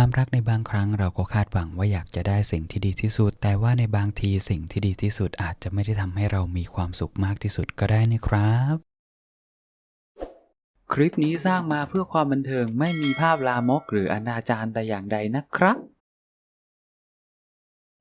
ความรักในบางครั้งเราก็คาดหวังว่าอยากจะได้สิ่งที่ดีที่สุด แต่ว่าในบางทีสิ่งที่ดีที่สุดอาจจะไม่ได้ทำให้เรามีความสุขมากที่สุดก็ได้นะครับ คลิปนี้สร้างมาเพื่อความบันเทิงไม่มีภาพลามกหรืออนาจารแต่อย่างใดนะครับ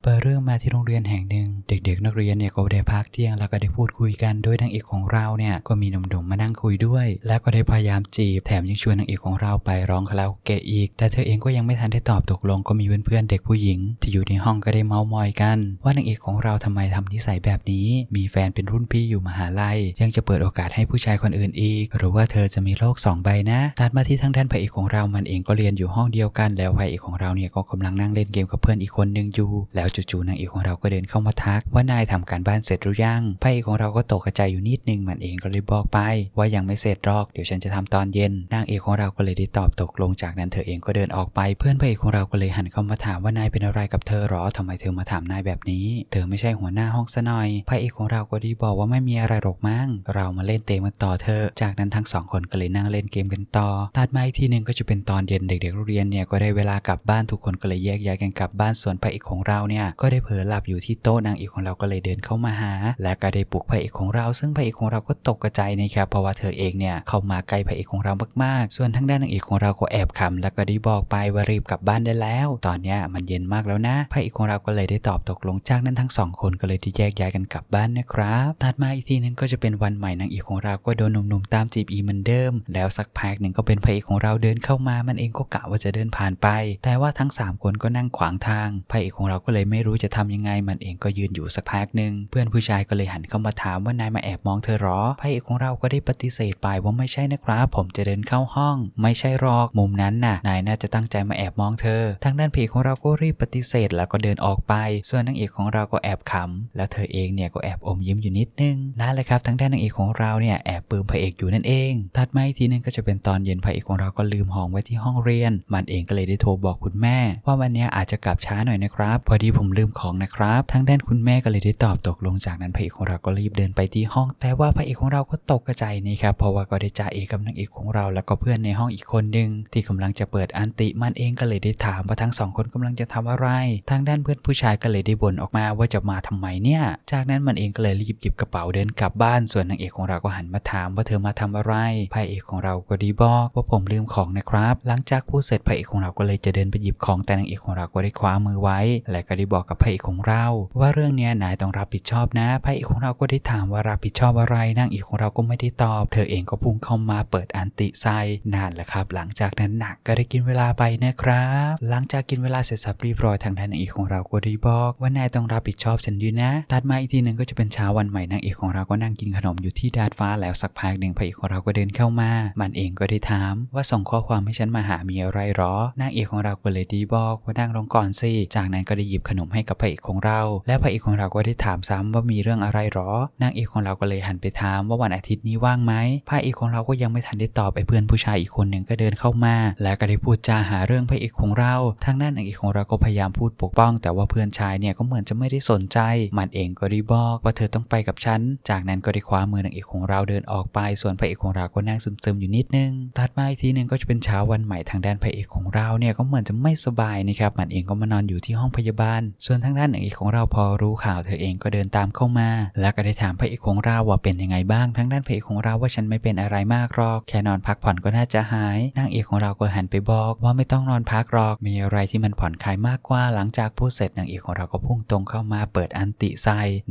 เปิดเรื่องมาที่โรงเรียนแห่งหนึ่ง เด็กๆ นักเรียนเนี่ยก็ได้พักเที่ยงแล้วก็ได้พูดคุยกัน โดยนางเอกของเราเนี่ยก็มีหนุ่มๆมานั่งคุยด้วย แล้วก็ได้พยายามจีบแถมยังชวนนางเอกของเราไปร้องคาราโอเกะอีก แต่เธอเองก็ยังไม่ทันได้ตอบตกลงก็มีเพื่อนๆเด็กผู้หญิง ที่อยู่ในห้องก็ได้เมาส์มอยกัน ว่านางเอกของเราทำไมทำนิสัยแบบนี้ มีแฟนเป็นรุ่นพี่อยู่มหาลัย ยังจะเปิดโอกาสให้ผู้ชายคนอื่นอีก หรือว่าเธอจะมีโลกสองใบนะตัดมาที่ทางด้านพระเอกของเรามันเองก็เรียนอยู่ห้องเดียวกัน แล้วพระเอกของเราเนี่ยก็กำลังนั่งเล่นเกมกับเพื่อนอีกคนนึงอยู่แล้วจู่ๆนางเอกของเราก็เดินเข้ามาทัก ว่านายทำการบ้านเสร็จหรือยังพระเอกของเราก็ตกกระจายอยู่นิดนึงมันเองก็เลยบอกไป ว่ายังไม่เสร็จหรอกเดี๋ยวฉันจะทำตอนเย็นนางเอกของเราก็เลยได้ตอบตกลงจากนั้นเธอเองก็เดินออกไป เพื่อนพระเอกของเราก็เลยหันเข้ามาถามว่านายเป็นอะไรกับเธอหรอทำไมเธอมาถามนายแบบนี้ เธอไม่ใช่หัวหน้าห้องซะหน่อยพระเอกของเราก็ได้บอกว่าไม่มีอะไรหรอกมั้งเรามาเล่นเกมกันต่อเธอจากนั้นทั้งสองคนก็เลยนั่งเล่นเกมกันต่อตัดมาอีกทีหนึ่งก็จะเป็นตอนเย็นเด็กๆเรียนเนี่ยก็ได้เวลากลับบ้านทุกคนก็เลยแยกย้ายกันกลับบ้านส่วนพระเอกของเราเนี่ยก็ได้เผลอหลับอยู่ที่โต๊ะนางเอกของเราก็เลยเดินเข้ามาหา และก็ได้ปลุกพระเอกของเรา ซึ่งพระเอกของเราก็ตกกระจายนะครับเพราะว่าเธอเองเนี่ยเข้ามาใกล้พระเอกของเรามากๆ ส่วนทางด้านนางเอกของเราก็แอบขำแล้วก็ได้บอกไปว่ารีบกลับบ้านได้แล้ว ตอนเนี้ยมันเย็นมากแล้วนะพระเอกของเราก็เลยได้ตอบตกลงจากนั้นทั้งสองคนก็เลยที่แยกย้ายกันกลับบ้านนะครับตัดมาอีกทีนึงก็จะเป็นวันใหม่นางเอกของเราก็โดนหนุ่มๆตามจีบอีเหมือนเดิม แล้วสักพักหนึ่งก็เป็นพระเอกของเราเดินเข้ามา มันเองก็กะว่าจะเดินผ่านไป แต่ว่าทั้งสามคนก็นั่งขวางทางพระเอกของเราก็เลยไม่รู้จะทำยังไงมันเองก็ยืนอยู่สักพักหนึ่งเพื่อนผู้ชายก็เลยหันเข้ามาถามว่านายมาแอบมองเธอหรอพระเอกของเราก็ได้ปฏิเสธไปว่าไม่ใช่นะครับ ผมจะเดินเข้าห้อง ไม่ใช่หรอกมุมนั้นน่ะ นายน่าจะตั้งใจมาแอบมองเธอ ทางด้านเพจของเราก็รีบปฏิเสธแล้วก็เดินออกไป ส่วนนางเอกของเราก็แอบขำแล้วเธอเองเนี่ยก็แอบอมยิ้มอยู่นิดนึงนั่นแหละครับทางด้านนางเอกของเราเนี่ยแอบปลื้มพระเอกอยู่นั่นเองถัดมาอีกทีนึงก็จะเป็นตอนเย็นพระเอกของเราก็ลืมห้องไว้ที่ห้องเรียน มันเองก็เลยได้โทรบอกคุณแม่ ว่าวันนี้อาจจะกลับช้าหน่อยนะครับ พอดีผมลืมของนะครับทางด้านคุณแม่ก็เลยได้ตอบตกลงจากนั้นพระเอกของเราก็รีบเดินไปที่ห้อง แต่ว่าพระเอกของเราก็ตกกระจายนี่ครับเพราะว่าก็ได้จ่าเอกกับนางเอกของเรา แล้วก็เพื่อนในห้องอีกคนหนึ่งที่กำลังจะเปิดอันติมันเองก็เลยได้ถามว่าทั้งสองคนกำลังจะทำอะไร ทางด้านเพื่อนผู้ชายก็เลยได้บ่นออกมาว่าจะมาทำไมเนี่ย จากนั้นมันเองก็เลยรีบหยิบกระเป๋าเดินกลับบ้านส่วนนางเอกของเราก็หันมาถามว่าเธอมาทำอะไรพระเอกของเราก็ดีบอกว่าผมลืมของนะครับ หลังจากพูดเสร็จพระเอกของเราก็เลยจะเดินไปหยิบของแต่นางเอกของเราก็ได้คว้ามือไว้ และก็ได้บอกกับพระเอกของเรา ว่าเรื่องนี้นายต้องรับผิดชอบนะพระเอกของเราก็ได้ถามว่ารับผิดชอบอะไรนางเอกของเราก็ไม่ได้ตอบ เธอเองก็พุ่งเข้ามาเปิดอันติไซนั่นแหละครับ หลังจากนั้นหนักก็ได้กินเวลาไปนะครับ หลังจากกินเวลาเสร็จสับเรียบร้อยทางด้านนางเอกของเราก็ได้บอกว่านายต้องรับผิดชอบฉันด้วยนะตัดมาอีกทีหนึ่งก็จะเป็นเช้าวันใหม่นางเอกของเราก็นั่งกินขนมอยู่ที่ดาดฟ้าแล้วสักพักหนึ่งพระเอกของเราก็เดินเข้ามา มันเองก็ได้ถามว่าส่งข้อความให้ฉันมาหามีอะไรหรอนางเอกของเราก็เลยดีบอกว่านั่งลงก่อนสิจากนั้นก็ได้หยิบขนนมให้กับพระเอกของเรา และพระเอกของเราก็ได้ถามซ้ำว่ามีเรื่องอะไรหรอนางเอกของเราก็เลยหันไปถามว่าวันอาทิตย์นี้ว่างไหมพระเอกของเราก็ยังไม่ทันได้ตอบไอ้เพื่อนผู้ชายอีกคนหนึ่งก็เดินเข้ามา และก็ได้พูดจาหาเรื่องพระเอกของเราทางด้านนางเอกของเราก็พยายามพูดปกป้อง แต่ว่าเพื่อนชายเนี่ยก็เหมือนจะไม่ได้สนใจ มันเองก็ได้บอกว่าเธอต้องไปกับฉัน จากนั้นก็ได้คว้ามือนางเอกของเราเดินออกไป ส่วนพระเอกของเราก็นั่งซึมๆอยู่นิดนึงตัดมาอีกทีหนึ่งก็จะเป็นเช้าวันใหม่ทางด้านพระเอกของเราเนี่ยก็เหมือนจะไม่สบายนะครับ มันเองก็มานอนอยู่ที่ห้องพยาบาลส่วนทางด้านนางเอกของเราพอรู้ข่าวเธอเองก็เดินตามเข้ามา แล้วก็ได้ถามพระเอกของเราว่าเป็นยังไงบ้างทางด้านพระเอกของเราว่าฉันไม่เป็นอะไรมากหรอกแค่นอนพักผ่อนก็น่าจะหายนางเอกของเราก็หันไปบอกว่าไม่ต้องนอนพักหรอกมีอะไรที่มันผ่อนคลายมากกว่า หลังจากพูดเสร็จนางเอกของเราก็พุ่งตรงเข้ามาเปิดอันติไซ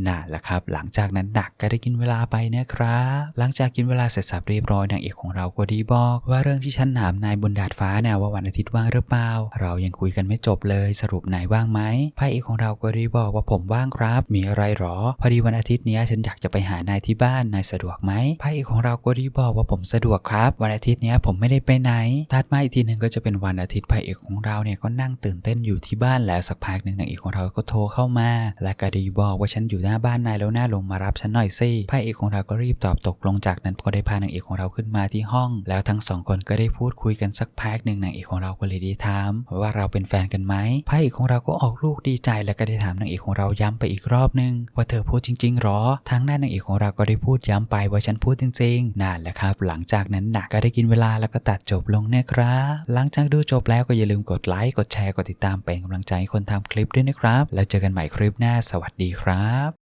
น่ะแหละครับ หลังจากนั้นหนักก็ได้กินเวลาไปนะครับหลังจากกินเวลาเสร็จสับเรียบร้อยนางเอกของเราก็ดีบอก ว่าเรื่องที่ฉันถามนายบนดาดฟ้าเนี่ยว่าวันอาทิตย์ว่างหรือเปล่าเรายังคุยกันไม่จบเลยสรุปนายว่างไหมพระเอกของเราก็ดีบอกว่าผมว่างครับ มีอะไรหรอ พอดีวันอาทิตย์นี้ฉันอยากจะไปหานายที่บ้านนายสะดวกไหมพระเอกของเราก็ดีบอกว่าผมสะดวกครับ วันอาทิตย์นี้ผมไม่ได้ไปไหนตัดมาอีกทีหนึ่งก็จะเป็นวันอาทิตย์พระเอกของเราเนี่ยก็นั่งตื่นเต้นอยู่ที่บ้านแล้วสักพักหนึ่งนางเอกของเราก็โทรเข้ามา และก็ดีบอกว่าฉันอยู่หน้าบ้านนายแล้วหน่าลงมารับฉันหน่อยสิพระเอกของเราก็รีบตอบตกลงจากนั้นก็ได้พานางเอกของเราขึ้นมาที่ห้อง แล้วทั้งสองคนก็ได้พูดคุยกันสักพักหนึ่งนางเอกของเราก็เลยได้ถามว่าเราเป็นแฟนกันไหมพระเอกของเราก็ออกลูกดีใจแล้วก็ได้ถามนางเอกของเราย้ำไปอีกรอบนึง ว่าเธอพูดจริงๆหรอ ทางหน้านางเอกของเราก็ได้พูดย้ำไปว่าฉันพูดจริงๆนั่นแหละครับ หลังจากนั้นนะก็ได้กินเวลาแล้วก็ตัดจบลงนะครับ หลังจากดูจบแล้วก็อย่าลืมกดไลค์กดแชร์กดติดตามเป็นกำลังใจให้คนทำคลิปด้วยนะครับ แล้วเจอกันใหม่คลิปหน้าสวัสดีครับ